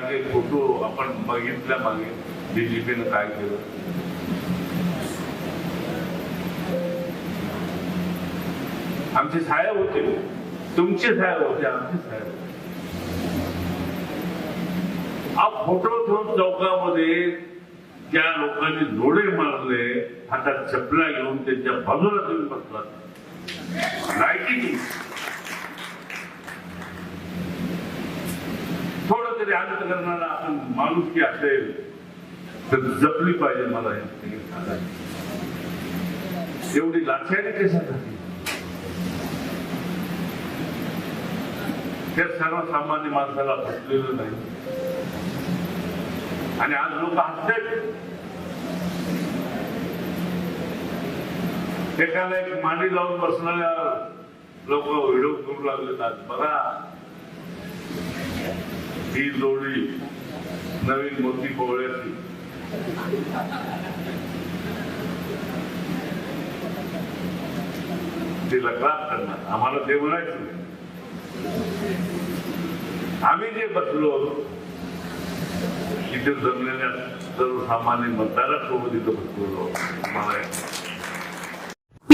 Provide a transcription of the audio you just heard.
चांगले फोटो आपण बघितल्या मागे बीजेपीनं काय केलं. आमचे साहेब होते. तुमचे साहेब होते आमचे साहेब होते. हा फोटो ठेवून चौकामध्ये त्या लोकांनी जोडे मारले हातात चपला घेऊन त्यांच्या बाजूला तुम्ही बसलात लायकी तुमची. थोडं अंत करणारा आपण माणुसकी असेल तर जपली पाहिजे मला एवढी लाचारी कशासाठी? त्या सर्वसामान्य माणसाला फसलेलं नाही. आणि आज लोक हसतात. एकाला एक मांडी लावून बसणाऱ्या लोक व्हिडिओ करू लागले आज. बघा. ही जोडी नवीन मोती पोवळ्याची तिला त्रास करणार. आम्हाला ते म्हणायचं. नाही. आम्ही जे बसलो तिथे जमलेल्या सर्वसामान्य मतदारासोबत इथं बसलेलो आम्हाला